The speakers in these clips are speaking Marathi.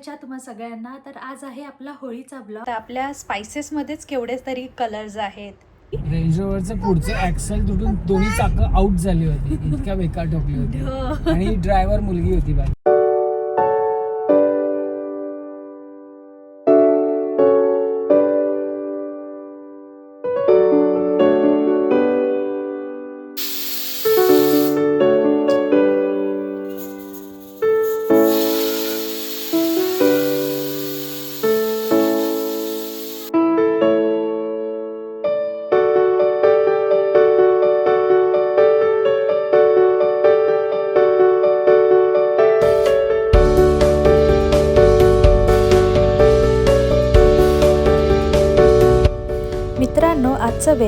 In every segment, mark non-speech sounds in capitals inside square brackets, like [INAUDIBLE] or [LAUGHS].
शुभेच्छा तुम्हा सगळ्यांना. तर आज आहे आपला होळीचा ब्लॉग आपल्या स्पायसेसमध्येच केवढे तरी कलर्स आहेत. रेंज रोवरचं पुढचं ऍक्सल तुटून दोन्ही चाकं आउट झाली होती. इतक्या बेकार ठोकली होती. [LAUGHS] आणि ड्रायव्हर मुलगी होती बाई.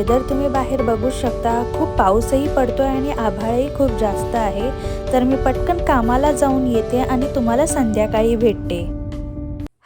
वेदर तुम्ही बाहेर बघू शकता. खूप पाऊसही पडतोय आणि आभाळही खूप जास्त आहे. तर मी पटकन कामाला जाऊन येते आणि तुम्हाला संध्याकाळी भेटते.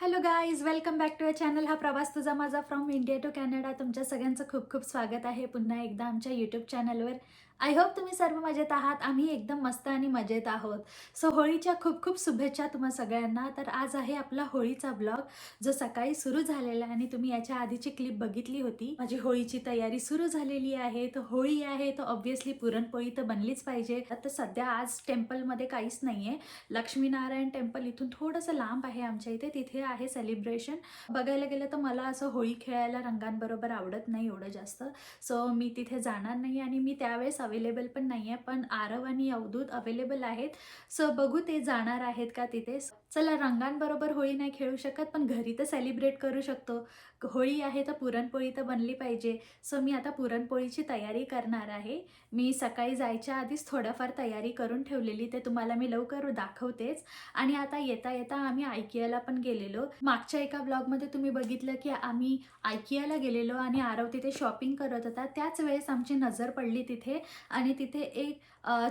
Hello guys welcome back to a channel हा प्रवास तुझा माझा फ्रॉम इंडिया टू कॅनडा तुमच्या सगळ्यांचं खूप खूप स्वागत आहे. पुन्हा एकदा आमच्या यूट्यूब चॅनलवर आय होप तुम्ही सर्व मजेत आहात. आम्ही एकदम मस्त आणि मजेत आहोत. सो होळीच्या खूप खूप शुभेच्छा तुम्हा सगळ्यांना. तर आज आहे आपला होळीचा ब्लॉग जो सकाळी सुरू झालेला आहे आणि तुम्ही याच्या आधीची क्लिप बघितली होती. माझी होळीची तयारी सुरू झालेली आहे. तर होळी आहे तर ऑब्व्हियसली पुरणपोळी तर बनलीच पाहिजे. आता सध्या आज टेम्पलमध्ये काहीच नाही आहे लक्ष्मीनारायण टेम्पल इथून थोडंसं लांब आहे आमच्या इथे. तिथे आहे सेलिब्रेशन बघायला गेलं तर मला असं होळी खेळायला रंगांबरोबर आवडत नाही एवढं जास्त. सो मी तिथे जाणार नाही आणि मी त्यावेळेस अवेलेबल पण नाही आहे पण आरव आणि अवधूत अवेलेबल आहेत. सो बघू ते जाणार आहेत का तिथे. चला रंगांबरोबर होळी नाही खेळू शकत पण घरी तर सेलिब्रेट करू शकतो. होळी आहे तर पुरणपोळी तर बनली पाहिजे. सो मी आता पुरणपोळीची तयारी करणार आहे. मी सकाळी जायच्या आधीच थोडंफार तयारी करून ठेवलेली ते तुम्हाला मी लवकर दाखवतेच. आणि आता येता येता आम्ही आयकियाला पण गेलेलो. मागच्या एका ब्लॉगमध्ये तुम्ही बघितलं की आम्ही आयकियाला गेलेलो आणि आरव तिथे शॉपिंग करत होता. त्याच वेळेस आमची नजर पडली तिथे आणि तिथे एक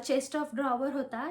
चेस्ट ऑफ ड्रॉवर होता.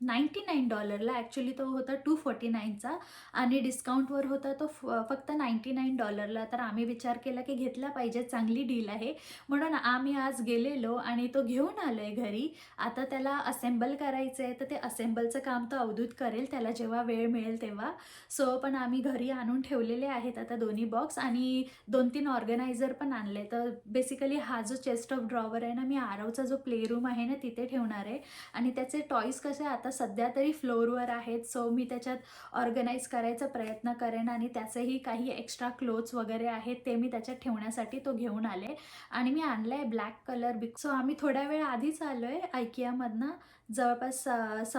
नाईंटी नाईन डॉलरला ॲक्च्युली तो होता टू फोर्टी नाईनचा आणि डिस्काउंटवर होता तो फ फक्त नाईंटी नाईन डॉलरला तर आम्ही विचार केला की घेतला पाहिजे चांगली डील आहे. म्हणून आम्ही आज गेलेलो आणि तो घेऊन आलो आहे घरी. आता त्याला असेंबल करायचं आहे तर ते असेंबलचं काम तो अवधूत करेल त्याला जेव्हा वेळ मिळेल तेव्हा. सो पण आम्ही घरी आणून ठेवलेले आहेत आता दोन्ही बॉक्स आणि दोन तीन ऑर्गनायझर पण आणले. तर बेसिकली हा जो चेस्ट ऑफ ड्रॉवर आहे ना मी आरवचा जो प्ले रूम आहे ना तिथे ठेवणार आहे. आणि त्याचे टॉईस कसे आता सध्या तरी फ्लोअरवर आहेत. सो मी त्याच्यात ऑर्गनाईज करायचा प्रयत्न करेन आणि त्याचेही काही एक्स्ट्रा क्लोथ्स वगैरे आहेत ते मी त्याच्यात ठेवण्यासाठी तो घेऊन आले. आणि मी आणलं आहे ब्लॅक कलर बिक सो आम्ही थोड्या वेळ आधीच आलो आहे आयकियामधनं जवळपास स-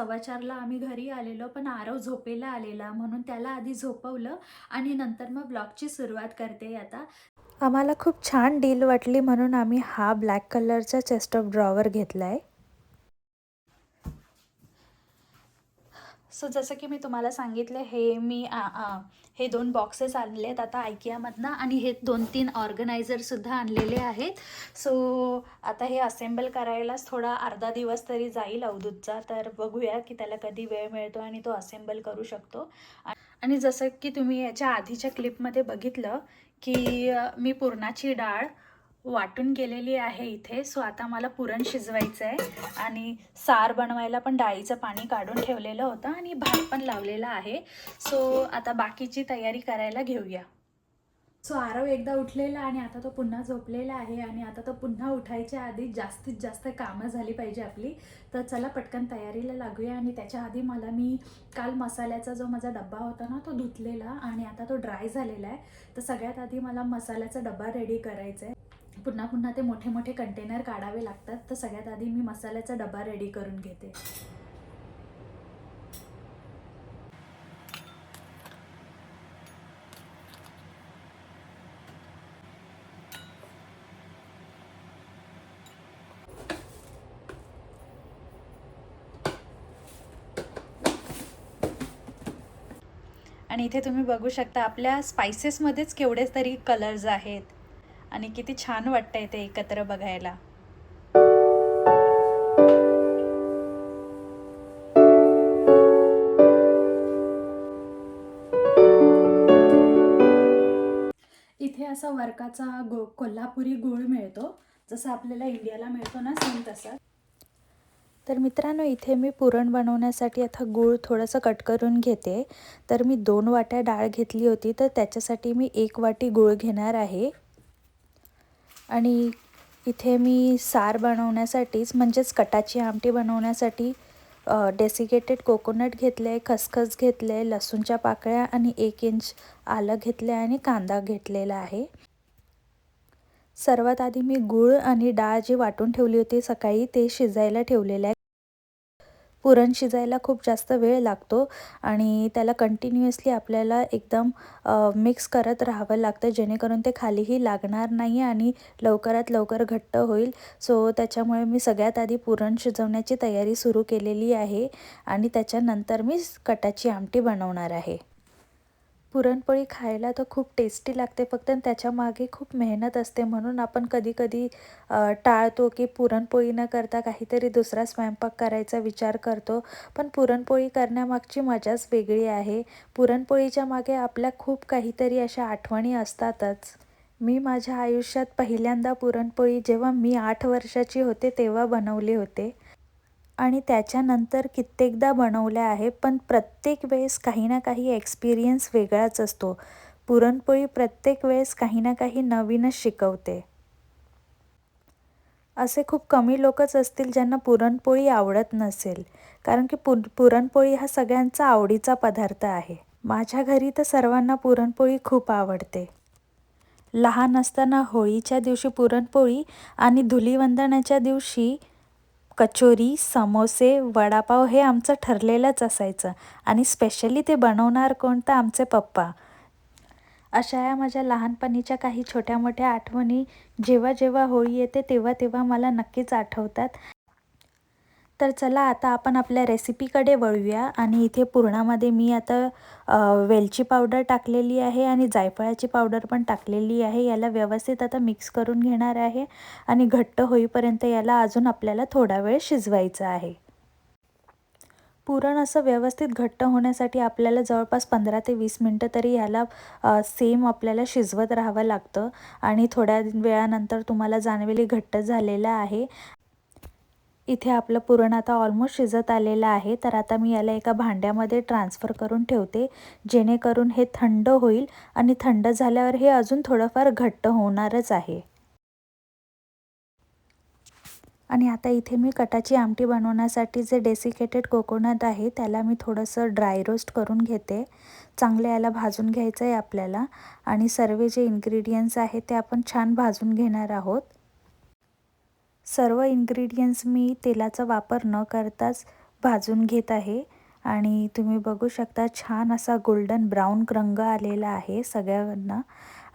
आम्ही घरी आलेलो पण आरव झोपेला आलेला म्हणून त्याला आधी झोपवलं आणि नंतर मग ब्लॉगची सुरुवात करते आता. आम्हाला खूप छान डील वाटली म्हणून आम्ही हा ब्लॅक कलरचा चेस्ट ऑफ ड्रॉवर घेतला आहे सो जसं की मी तुम्हाला सांगितलं हे मी आ, आ, हे दोन बॉक्सेस आणले आहेत आता आयकियामधनं आणि हे दोन तीन ऑर्गनायझरसुद्धा आणलेले आहेत. सो आता हे असेंबल करायलाच थोडा अर्धा दिवस तरी जाईल अवधूतचा तर बघूया की त्याला कधी वेळ मिळतो आणि तो असेंबल करू शकतो. आणि जसं की तुम्ही याच्या आधीच्या क्लिपमध्ये बघितलं की मी पुरणाची डाळ वाटून गेलेली आहे इथे. सो आता मला पुरण शिजवायचं आहे आणि सार बनवायला पण डाळीचं पाणी काढून ठेवलेलं होतं आणि भात पण लावलेला आहे. सो आता बाकीची तयारी करायला घेऊया. सो आरव एकदा उठलेला आणि आता तो पुन्हा झोपलेला आहे आणि आता तो पुन्हा उठायच्या आधी जास्तीत जास्त कामं झाली पाहिजे आपली. तर चला पटकन तयारीला लागूया आणि त्याच्या आधी मला मी काल मसाल्याचा जो माझा डब्बा होता ना तो धुतलेला आणि आता तो ड्राय झालेला आहे. तर सगळ्यात आधी मला मसाल्याचा डब्बा रेडी करायचा आहे पुन्हा पुन्हा ते मोठे मोठे कंटेनर काढावे लागतात. तर सगळ्यात आधी मी मसाल्याचा डबा रेडी करून घेते. आणि इथे तुम्ही बघू शकता आपल्या स्पायसेसमध्येच केवढे तरी कलर्स आहेत. आणि किती छान वाटतंय ते एकत्र बघायला. इथे असा वर्काचा गो कोल्हापुरी गुळ मिळतो. जसं आपल्याला इंडियाला मिळतो ना सेम तसा. तर मित्रांनो इथे मी पुरण बनवण्यासाठी आता गूळ थोडंसं कट करून घेते. तर मी दोन वाट्या डाळ घेतली होती तर त्याच्यासाठी मी एक वाटी गूळ घेणार आहे. आणि इथे मी सार बनवण्यासाठीच म्हणजेच कटाची आमटी बनवण्यासाठी डेसिकेटेड कोकोनट घेतले आहे खसखस घेतले आहे लसूणच्या पाकळ्या आणि एक इंच आलं घेतलं आहे आणि कांदा घेतलेला आहे. सर्वात आधी मी गूळ आणि डाळ जी वाटून ठेवली होती सकाळी ते शिजायला ठेवलेलं आहे. पुरण शिजायला खूप जास्त वेळ लागतो आणि त्याला कंटिन्युअसली आपल्याला एकदम मिक्स करत राहावं लागतं जेणेकरून ते खालीही लागणार नाही आणि लवकरात लवकर घट्ट होईल. सो त्याच्यामुळे मी सगळ्यात आधी पुरण शिजवण्याची तयारी सुरू केलेली आहे आणि त्याच्यानंतर मी कटाची आमटी बनवणार आहे. पुरणपोळी खायला तर खूप टेस्टी लागते. फक्त त्याच्यामागे खूप मेहनत असते. म्हणून आपण कधी कधी टाळतो की पुरणपोळी न करता काहीतरी दुसरा स्वयंपाक करायचा विचार करतो. पण पुरणपोळी करण्यामागची मजाच वेगळी आहे. पुरणपोळीच्या मागे आपल्या खूप काहीतरी अशा आठवणी असतातच. मी माझ्या आयुष्यात पहिल्यांदा पुरणपोळी जेव्हा मी आठ वर्षाची होते तेव्हा बनवले होते. आणि त्याच्यानंतर कित्येकदा बनवल्या आहे पण प्रत्येक वेळेस काही ना काही एक्सपिरियन्स वेगळाच असतो. पुरणपोळी प्रत्येक वेळेस काही ना काही नवीनच शिकवते. असे खूप कमी लोकच असतील ज्यांना पुरणपोळी आवडत नसेल. कारण की पु पुरणपोळी हा सगळ्यांचा आवडीचा पदार्थ आहे. माझ्या घरी तर सर्वांना पुरणपोळी खूप आवडते. लहान असताना होळीच्या दिवशी पुरणपोळी आणि धुलीवंदनाच्या दिवशी कचोरी समोसे वडापाव हे आमचं ठरलेलंच असायचं. आणि स्पेशली ते बनवणार कोण तर आमचे पप्पा. अशा या माझ्या लहानपणीच्या काही छोट्या मोठ्या आठवणी जेव्हा जेव्हा होळी येते तेव्हा तेव्हा मला नक्कीच आठवतात. तर चला आता आपण आपल्या रेसिपीकडे वळूया. आणि इथे पुरणामध्ये मी आता वेलची पावडर टाकलेली आहे आणि जायफळाची पावडर पण टाकलेली आहे. याला व्यवस्थित आता मिक्स करून घेणार आहे आणि घट्ट होईपर्यंत याला अजून आपल्याला थोडा वेळ शिजवायचं आहे. पुरण असं व्यवस्थित घट्ट होण्यासाठी आपल्याला जवळपास पंधरा ते वीस मिनटं तरी ह्याला सेम आपल्याला शिजवत राहावं लागतं. आणि थोड्या वेळानंतर तुम्हाला जाणवेली घट्ट झालेलं आहे. इथे आपलं पुरण आता ऑलमोस्ट शिजत आलेलं आहे. तर आता मी याला एका भांड्यामध्ये ट्रान्सफर करून ठेवते. जेणेकरून हे थंड होईल आणि थंड झाल्यावर हे अजून थोडंफार घट्ट होणारच आहे. आणि आता इथे मी कटाची आमटी बनवण्यासाठी जे डेसिकेटेड कोकोनट आहे त्याला मी थोडंसं ड्राय रोस्ट करून घेते. चांगलं याला भाजून घ्यायचं आहे आपल्याला. आणि सर्व जे इन्ग्रेडियंट्स आहेत ते आपण छान भाजून घेणार आहोत. सर्व इन्ग्रेडियंट्स मी तेलाचा वापर न करताच भाजून घेत आहे. आणि तुम्ही बघू शकता छान असा गोल्डन ब्राऊन रंग आलेला आहे सगळ्यांना.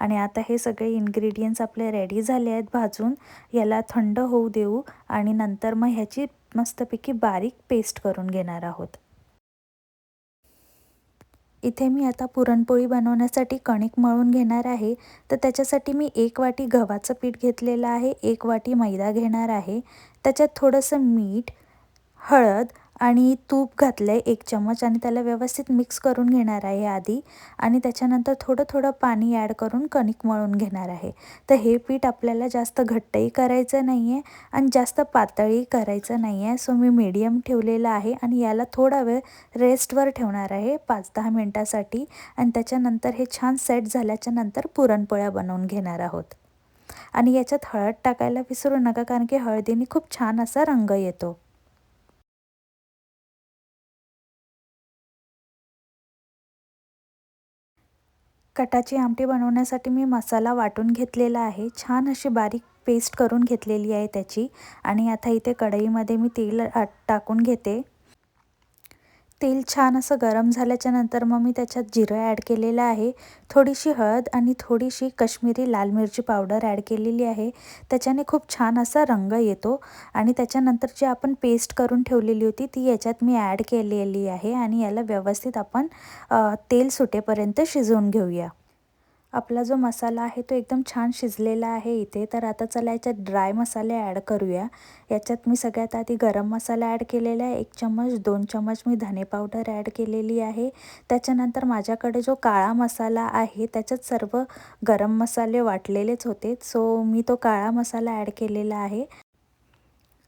आणि आता हे सगळे इन्ग्रेडियंट्स आपले रेडी झाले आहेत भाजून. याला थंड होऊ देऊ आणि नंतर मग ह्याची मस्तपैकी बारीक पेस्ट करून घेणार आहोत. इथे मी आता पुरणपोळी बनवण्यासाठी कणिक मळून घेणार आहे. तर त्याच्यासाठी मी एक वाटी गव्हाचं पीठ घेतलेलं आहे. एक वाटी मैदा घेणार आहे. त्याच्यात थोडंसं मीठ हळद आणि तूप घातलं आहे एक चम्मच आणि त्याला व्यवस्थित मिक्स करून घेणार आहे आधी. आणि त्याच्यानंतर थोडं थोडं पाणी ॲड करून कणिक मळून घेणार आहे. तर हे पीठ आपल्याला जास्त घट्टही करायचं नाही आहे आणि जास्त पातळी करायचं नाही आहे सो मी मीडियम ठेवलेलं आहे आणि याला थोडा वेळ रेस्टवर ठेवणार आहे पाच दहा मिनटासाठी. आणि त्याच्यानंतर हे छान सेट झाल्याच्यानंतर पुरणपोळ्या बनवून घेणार आहोत. आणि याच्यात हळद टाकायला विसरू नका कारण की हळदीने खूप छान असा रंग येतो. कटाची आमटी बनवण्यासाठी मी मसाला वाटून घेतलेला आहे. छान अशी बारीक पेस्ट करून घेतलेली आहे त्याची. आणि आता इथे कढईमध्ये मी तेल टाकून घेते. तेल छान असं गरम झाल्याच्यानंतर मग मी त्याच्यात जिरं ॲड केलेलं आहे. थोडीशी हळद आणि थोडीशी कश्मीरी लाल मिरची पावडर ॲड केलेली आहे. त्याच्याने खूप छान असा रंग येतो आणि त्याच्यानंतर जी आपण पेस्ट करून ठेवलेली होती ती याच्यात मी ॲड केलेली आहे आणि याला व्यवस्थित आपण तेल सुटेपर्यंत शिजवून घेऊया. आपला जो मसाला आहे तो एकदम छान शिजलेला आहे इथे. तर आता चला याच्यात ड्राय मसाले ॲड करूया. याच्यात मी सगळ्यात आधी गरम मसाला ॲड केलेला आहे. एक चम्मच दोन चम्मच मी धने पावडर ॲड केलेली आहे. त्याच्यानंतर माझ्याकडे जो काळा मसाला आहे त्याच्यात सर्व गरम मसाले वाटलेलेच होते. सो मी तो काळा मसाला ॲड केलेला आहे.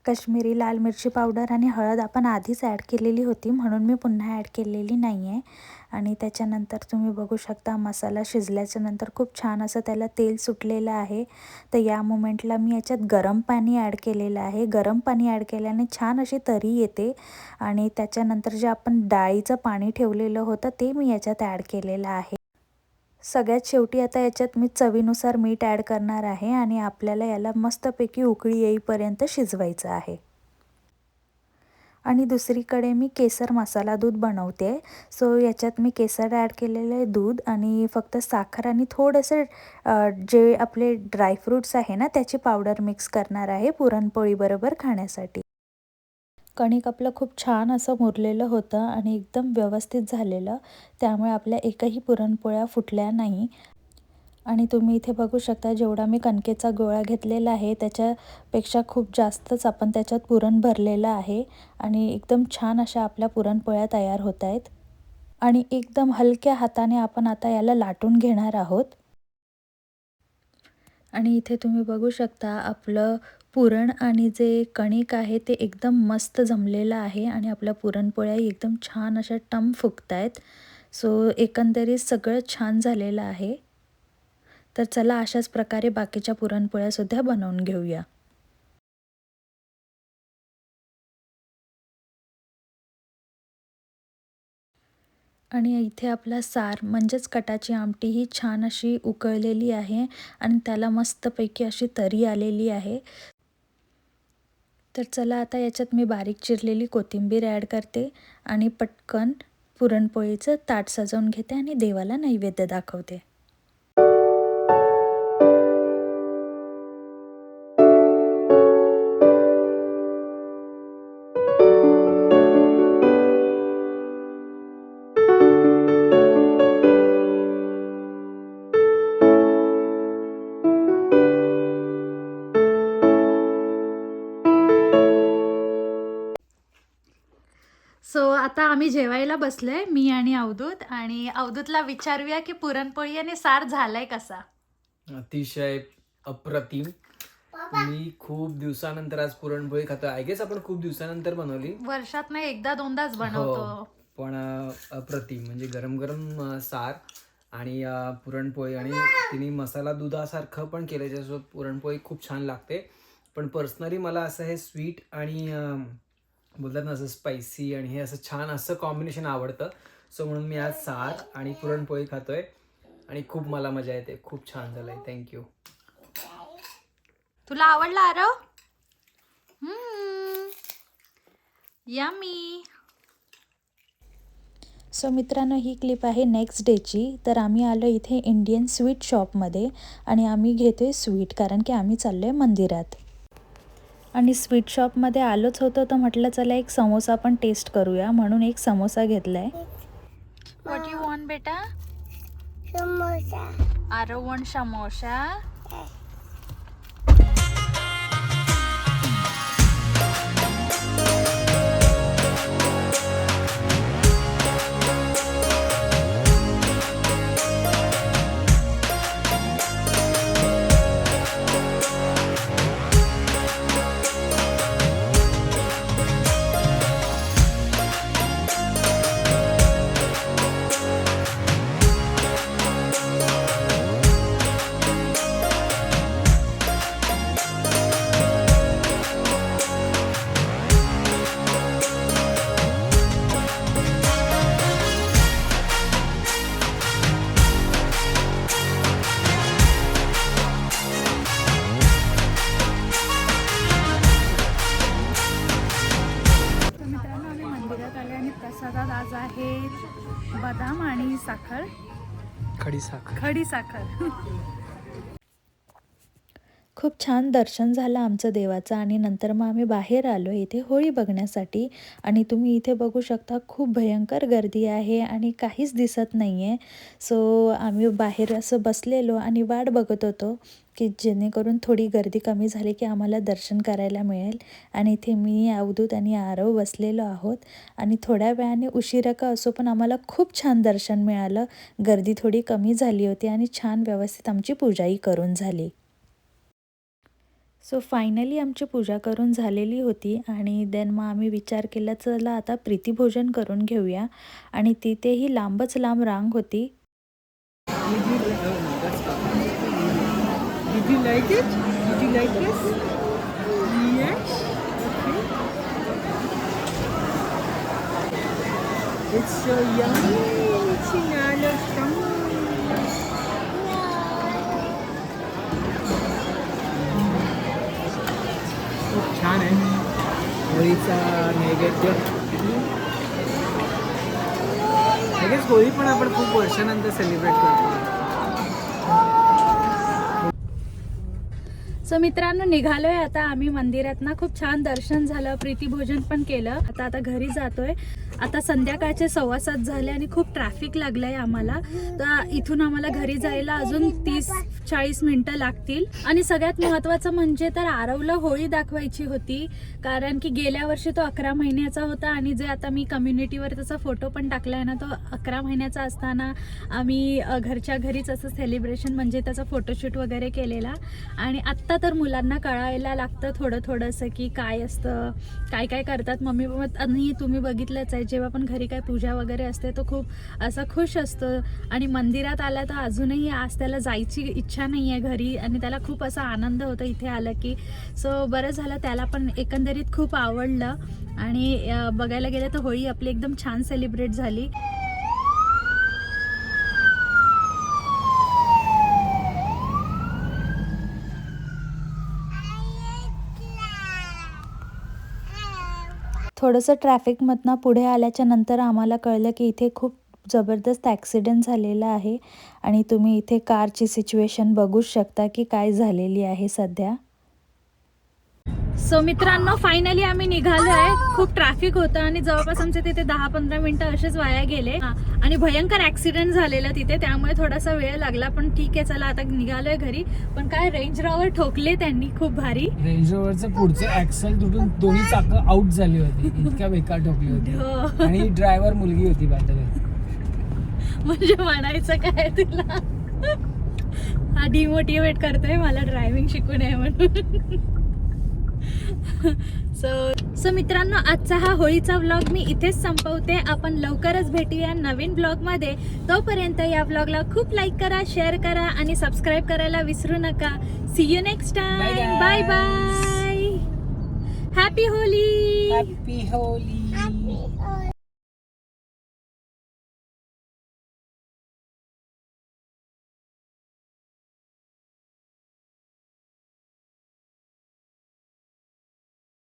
कश्मीरी लाल मिरची पावडर आणि हळद आपण आधीच ॲड केलेली होती. म्हणून मी पुन्हा ॲड केलेली नाही आहे आणि त्याच्यानंतर तुम्ही बघू शकता मसाला शिजल्याच्या नंतर खूप छान असं त्याला तेल सुटलेलं आहे. तर या मुमेंटला मी याच्यात गरम पाणी ॲड केलेलं आहे. गरम पाणी ॲड केल्याने छान अशी तरी येते आणि त्याच्यानंतर जे आपण डाळीचं पाणी ठेवलेलं होतं ते मी याच्यात ॲड केलेलं आहे. सगळ्यात शेवटी आता याच्यात मी चवीनुसार मीठ ॲड करणार आहे आणि आपल्याला याला मस्तपैकी उकळी येईपर्यंत शिजवायचं आहे. आणि दुसरीकडे मी केसर मसाला दूध बनवते. सो याच्यात मी केसर ॲड केलेलं आहे दूध आणि फक्त साखर आणि थोडंसं जे आपले ड्रायफ्रूट्स आहे ना त्याची पावडर मिक्स करणार आहे पुरणपोळीबरोबर खाण्यासाठी. कणिक आपलं खूप छान असं मुरलेलं होतं आणि एकदम व्यवस्थित झालेलं. त्यामुळे आपल्या एकही पुरणपोळ्या फुटल्या नाही. आणि तुम्ही इथे बघू शकता जेवढा मी कणकेचा गोळा घेतलेला आहे त्याच्यापेक्षा खूप जास्तच आपण त्याच्यात पुरण भरलेलं आहे आणि एकदम छान अशा आपल्या पुरणपोळ्या तयार होत आहेत. आणि एकदम हलक्या हाताने आपण आता याला लाटून घेणार आहोत. आणि इथे तुम्ही बघू शकता आपलं पुरण आणि जे कणिक आहे ते एकदम मस्त जमलेलं आहे आणि आपल्या पुरणपोळ्या एकदम छान अशा टम फुगत आहेत सो एकंदरीत सगळं छान झालेलं आहे. तर चला अशाच प्रकारे बाकीच्या पुरणपोळ्यासुद्धा बनवून घेऊया. आणि इथे आपला सार म्हणजेच कटाची आमटी ही छान अशी उकळलेली आहे आणि त्याला मस्तपैकी अशी तरी आलेली आहे. तर चला आता याच्यात मी बारीक चिरलेली कोथिंबीर ॲड करते आणि पटकन पुरणपोळीचं ताट सजवून घेते आणि देवाला नैवेद्य दाखवते. आम्ही जेवायला बसलोय मी आणि अवधूत. आणि अवधूतला विचारूया की पुरणपोळी आणि सार झालाय कसा? अतिशय अप्रतिम. मी खूप दिवसानंतर आज पुरणपोळी खातो आय गेस आपण खूप दिवसानंतर बनवली. वर्षात नाही एकदा दोनदाच बनवतो. हो. पण अ, अप्रतिम. म्हणजे गरम गरम सार आणि पुरणपोळी आणि तिने मसाला दुधासारखं पण केलं ज्याच्यासोबत पुरणपोळी खूप छान लागते. पण पर्सनली मला असं हे स्वीट आणि बोलतात ना असं स्पायसी आणि हे असं छान असं कॉम्बिनेशन आवडतं. सो म्हणून मी आज सार आणि पुरणपोळी खातोय. आणि खूप मला मजा येते. खूप छान झालंय. थँक्यू तुला आवडला आरव? यमी सो मित्रांनो ही क्लिप आहे नेक्स्ट डेची तर आम्ही आलो इथे इंडियन स्वीट शॉपमध्ये आणि आम्ही घेतो आहे स्वीट कारण की आम्ही चाललो आहे मंदिरात. आणि स्वीट शॉपमध्ये आलोच होतो तर म्हटलं चला एक समोसा पण टेस्ट करूया. म्हणून एक समोसा घेतला आहे व्हॉट यू वॉन्ट बेटा? आरव वॉन्ट समोसा खडी साखर. खूप छान दर्शन झालं आमचं देवाचं आणि नंतर मग आम्ही बाहेर आलो इथे होळी बघण्यासाठी. आणि तुम्ही इथे बघू शकता खूप भयंकर गर्दी आहे आणि काहीच दिसत नाही आहे सो आम्ही बाहेर असं बसलेलो आणि वाट बघत होतो की जेणेकरून थोडी गर्दी कमी झाली की आम्हाला दर्शन करायला मिळेल. आणि इथे मी अवधूत आणि आरव बसलेलो आहोत. आणि थोड्या वेळाने उशिरा का असो पण आम्हाला खूप छान दर्शन मिळालं. गर्दी थोडी कमी झाली होती आणि छान व्यवस्थित आमची पूजाही करून झाली. सो फायनली आमची पूजा करून झालेली होती आणि देन मग आम्ही विचार केला चला आता प्रीतीभोजन करून घेऊया. आणि तिथेही लांबच लांब रांग होती. It's you like it? Did you like this? Yes. Okay. It's so yummy. Sinalo खूप छान आहे. होळीचा नैवेद्य. I guess होळी पण आपण खूप वर्षानंतर सेलिब्रेट करतो. सो मित्रांनो निघालोय आता आम्ही मंदिरात ना खूप छान दर्शन झालं प्रीतीभोजन पण केलं. आता आता घरी जातोय. आता संध्याकाळचे सव्वा सात झाले आणि खूप ट्रॅफिक लागलंय आम्हाला. तर इथून आम्हाला घरी जायला अजून तीस चाळीस मिनिटं लागतील. आणि सगळ्यात महत्त्वाचं म्हणजे तर आरवला होळी दाखवायची होती. कारण की गेल्या वर्षी तो अकरा महिन्याचा होता आणि जे आता मी कम्युनिटीवर त्याचा फोटो पण टाकलाय ना तो अकरा महिन्याचा असताना आम्ही घरच्या घरीच असं सेलिब्रेशन म्हणजे त्याचा फोटोशूट वगैरे केलेला. आणि आत्ता तर मुलांना कळायला लागतं थोडं थोडंसं की काय असतं काय काय करतात. मम्मी पप्पा आणि तुम्ही बघितलंच आहे. जेव्हा पण घरी काय पूजा वगैरे असते तो खूप असा खुश असतो. आणि मंदिरात आला तर अजूनही आज त्याला जायची इच्छा नाही आहे घरी आणि त्याला खूप असा आनंद होतो इथे आलं की. सो बरं झालं त्याला पण एकंदरीत खूप आवडलं. आणि बघायला गेलं तर होळी आपली एकदम छान सेलिब्रेट झाली. थोडंसं ट्रॅफिकमधनं पुढे आल्याच्यानंतर आम्हाला कळलं की इथे खूप जबरदस्त ॲक्सिडेंट झालेला आहे आणि तुम्ही इथे कारची सिच्युएशन बघूच शकता की काय झालेली आहे सध्या. सो मित्रांनो फायनली आम्ही निघालो आहे. खूप ट्रॅफिक होतं आणि जवळपास आमचे तिथे दहा पंधरा मिनिटं असेच वाया गेले. आणि भयंकर ऍक्सिडेंट झालेला तिथे त्यामुळे थोडासा वेळ लागला पण ठीक आहे चला आता निघालोय घरी. पण काय रेंज रॉवर ठोकले त्यांनी खूप भारी. रेंज रोवरचं पुढचं ऍक्सल तुटून दोन्ही चाकं आउट झाली होती. इतक्या बेकार ठोकली होती. हो. आणि ड्रायव्हर मुलगी होती बाय म्हणजे म्हणायचं काय तुला? हा डिमोटिवेट करतोय मला ड्रायव्हिंग शिकू नये म्हणून. [LAUGHS] सो सो मित्रांनो आजचा हा होळीचा व्लॉग मी इथेच संपवते. आपण लवकरच भेटूया नवीन ब्लॉगमध्ये तोपर्यंत या व्लॉगला खूप लाईक करा शेअर करा आणि सबस्क्राईब करायला विसरू नका. See you next time. Bye bye happy Holi happy Holi